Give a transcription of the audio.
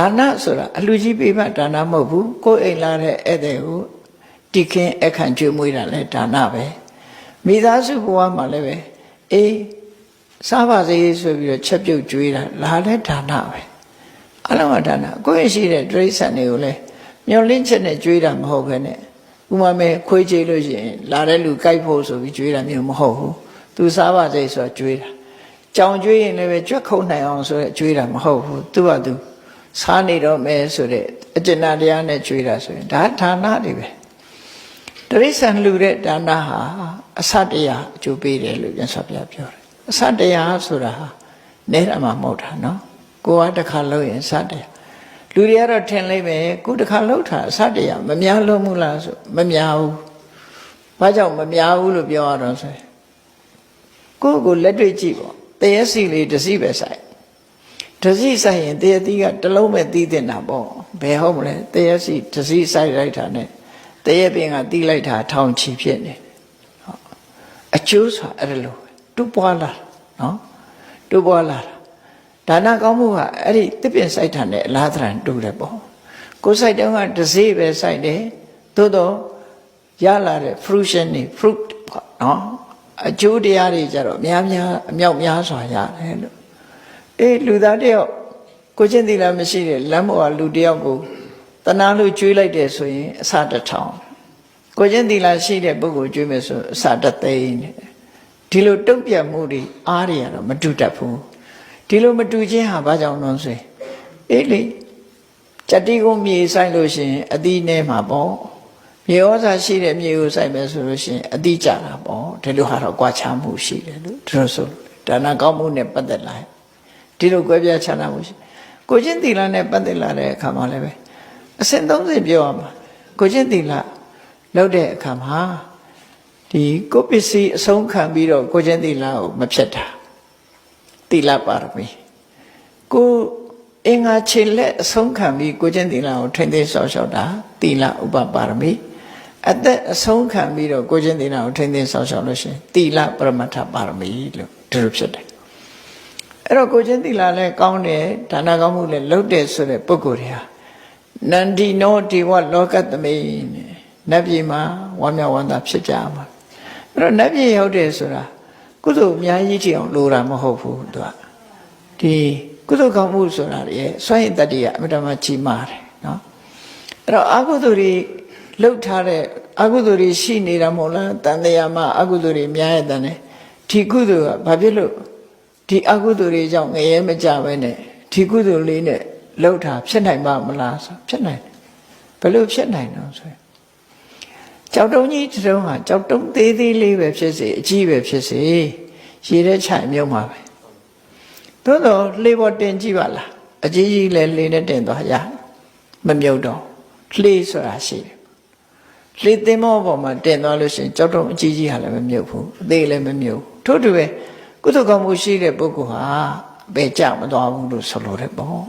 ဒါနဆိုတာအလူကြီးပေးမှဒါနမဟုတ်ဘူးကိုယ်အိမ်လာတဲ့ဧည့်သည်ကိုတိခင်အခန့်ကျွေးမွေးတာလဲဒါနပဲမိသားစုဘဝမှာလည်းပဲအေးစားပါစေဆိုပြီးတော့ချက်ပြုတ်ကျွေးတာလာလဲဒါနပဲအလုံးကဒါနကိုယ့်ရဲ့ရှိတဲ့တိရစ္ဆာန်တွေကိုလည်းမျောလင့်ချက်နဲ့ကျွေးတာမဟုတ်ဘဲနဲ့ဥမာမဲခွေးချေလို့ရှိရင်လာတဲ့လူကြိုက်ဖို့ဆိုပြီးကျွေးတာမျိုးမဟုတ်ဘူးသူစားပါစေဆိုတာကျွေးတာကြောင်ကျွေးရင်လည်းပဲကြွက်ခုံနိုင်အောင်ဆိုရဲကျွေးတာမဟုတ်ဘူးသူကသူ စားနေတော့မယ်ဆိုတဲ့အကျဉ်းတရားနဲ့ကျွေးတာဆိုရင်ဒါဌာနတွေပဲတရိစ္ဆာန်လူတဲ့ဒါနဟာအစတရားအကျိုးပေးတယ်လို့မြတ်စွာဘုရားပြောတယ်အစတရားဆိုတာဟာနဲတာမှမဟုတ်တာနော်ကိုကတစ်ခါလို့ရင်စတရားလူတွေကတော့ထင်လိုက်ပဲကိုတစ်ခါလောက်တာအစတရားမများလို့မလားဆိုမများဘူးဘာကြောင့်မများဘူးလို့ပြောရတော့ဆိုရင်ကိုယ့်ကိုလက်တွေ့ကြည့်ပေါ့တရက်စီလေးတစ်စီပဲဆိုင် တစီဆိုင်ရင်တရက်သီးကတစ်လုံးပဲသီးတင်တာပေါ့ဘယ်ဟုတ်မလဲတရက်စီတစီဆိုင်လိုက်တာနဲ့တရက်ပင်ကတီးလိုက်တာထောင်ချီဖြစ်နေတယ်ဟုတ်အကျိုးဆိုအဲ့လိုပဲတူပွားလာနော်တူပွားလာဒါနကောင်းမှုကအဲ့ဒီတစ်ပင်စိုက်တာနဲ့အလားတရံတူတယ်ပေါ့ကိုယ်စိုက်တုန်းကတစေပဲစိုက်တယ်သို့တော့ရလာတဲ့ fruition တွေ fruit ပေါ့နော်အကျိုးတရားတွေကြတော့များများအမြောက်များစွာရတယ်လို့ အေးလူသားတယောက်ကိုချင်းသီလမရှိတဲ့လမ်းပေါ်ကလူတယောက်ကိုတနာလို့ကျွေးလိုက်တယ်ဆိုရင်အစတစ်ထောင်ကိုချင်းသီလရှိတဲ့ပုဂ္ဂိုလ်ကျွေးမယ်ဆိုအစတစ်သိန်းတဲ့ဒီလိုတုံ့ပြန်မှုတွေအားတွေကတော့မတူတတ်ဘူးဒီလိုမတူခြင်းဟာဘာကြောင့်လဲဆိုရင်အေးလေကြတိကိုမြေဆိုင်လို့ရှိရင်အသီးနဲ့မှာပေါ့မြေဩဇာရှိတဲ့မြေကိုစိုက်မယ်ဆိုလို့ရှိရင်အတိကြတာပေါ့ဒီလိုဟာတော့ကြွားချမှုရှိတယ်လို့သူတို့ဆိုဒါနကောင်းမှုနဲ့ပတ်သက်လာ ဒီလိုကြွယ်ပြချတာမှုရှိကိုချင်းသီလနဲ့ပတ်သက်လာတဲ့အခါမှာလည်းပဲအစဉ်30ပြောရမှာကိုချင်းသီလလောက်တဲ့အခါမှာဒီကိုပစ္စည်းအဆုံးခံပြီးတော့ကိုချင်းသီလကိုမဖြတ်တာသီလပါရမီကိုအင်္ဂါခြေလက်အဆုံးခံပြီးကိုချင်းသီလကိုထိမ့်သိမ်းဆောက်ရှောက်တာသီလဥပပါရမီအသက်အဆုံးခံပြီးတော့ကိုချင်းသီလကိုထိမ့်သိမ်းဆောက်ရှောက်လို့ရှိရင်သီလပရမတ္ထပါရမီလို့ဒီလိုဖြစ်တယ် အဲ့တော့ကိုချင်းသီလလည်းကောင်းတယ်ဒါနကောင်းမှုလည်းလုပ်တယ်ဆိုတဲ့ပုဂ္ဂိုလ်တွေဟာနန္ဒီနောဒီဝလောကသမိနဲ့နတ်ပြည်မှာဝမ်းမြောက်ဝမ်းသာဖြစ်ကြမှာအဲ့တော့နတ်ပြည်ရောက်တယ်ဆိုတာကုသိုလ်အများကြီးကြည့်အောင်လိုတာမဟုတ်ဘူးသူကဒီကုသိုလ်ကောင်းမှုဆိုတာရဲ့စွန့်ရင်တတ္တိကအမြဲတမ်းကြီးမားတယ်နော်အဲ့တော့အကုသိုလ်တွေလှုပ်ထားတဲ့အကုသိုလ်တွေရှိနေတာမဟုတ်လားတန်တရားမှာအကုသိုလ်တွေများရတဲ့နဲ့ဒီကုသိုလ်ကဘာဖြစ်လို့ ဒီအကုသိုလ်တွေကြောင့်ငရဲမကြပဲနဲ့ဒီကုသိုလ်လေးနဲ့လှုပ်ထားဖြစ်နိုင်ပါမလားဆိုဖြစ်နိုင်တယ်ဘယ်လိုဖြစ်နိုင်တော့ဆိုရင်ကြောက်တုံးကြီးတစ်တုံးဟာကြောက်တုံးသေးသေးလေးပဲဖြစ်စေအကြီးပဲဖြစ်စေရေထဲခြိုင်မြုံပါပဲသို့တော့လှေပေါ်တင်ကြည့်ပါလားအကြီးကြီးလဲလှေနဲ့တင်သွားရမမြုပ်တော့လှေဆိုတာရှိတယ်လှေသင်္ဘောပေါ်မှာတင်သွားလို့ရှိရင်ကြောက်တုံးအကြီးကြီးဟာလည်းမမြုပ်ဘူးအသေးလည်းမမြုပ်ထို့တူပဲ ကုသကောင်းမှုရှိတဲ့ပုဂ္ဂိုလ်ဟာဘယ်ကြမသွားဘူးလို့ဆိုလိုတယ်ပေါ့